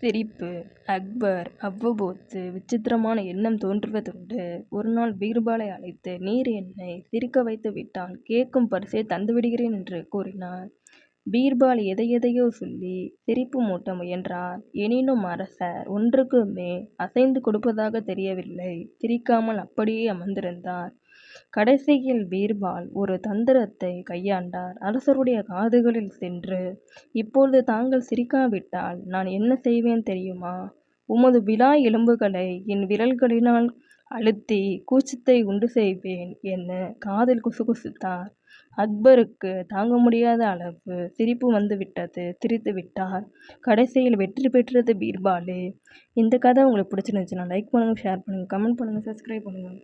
சிரிப்பு அக்பர் அவ்வப்போது விசித்திரமான எண்ணம் தோன்றுவதுண்டு. ஒருநாள் பீர்பாலை அழைத்து நீர் என்னை சிரிக்க வைத்து விட்டான் கேட்கும் பரிசை தந்துவிடுகிறேன் என்று கூறினார். பீர்பால் எதையெதையோ சொல்லி சிரிப்பு மூட்ட முயன்றார். எனினும் அரசர் ஒன்றுக்குமே அசைந்து கொடுப்பதாக தெரியவில்லை. சிரிக்காமல் அப்படியே அமர்ந்திருந்தார். கடைசியில் பீர்பால் ஒரு தந்திரத்தை கையாண்டார். அரசருடைய காதுகளில் சென்று இப்போது தாங்கள் சிரிக்காவிட்டால் நான் என்ன செய்வேன் தெரியுமா? உமது விழா எலும்புகளை என் விரல்களினால் அழுத்தி கூச்சத்தை உண்டு செய்வேன் என காதில் குசுகுசுத்தார். அக்பருக்கு தாங்க முடியாத அளவு சிரிப்பு வந்துவிட்டது. சிரித்துவிட்டார். கடைசியில் வெற்றி பெற்றது பீர்பாலே. இந்த கதை உங்களுக்கு பிடிச்சிருந்துச்சுன்னா லைக் பண்ணுங்கள் ஷேர் பண்ணுங்க கமெண்ட் பண்ணுங்கள் சப்ஸ்கிரைப் பண்ணுங்கள்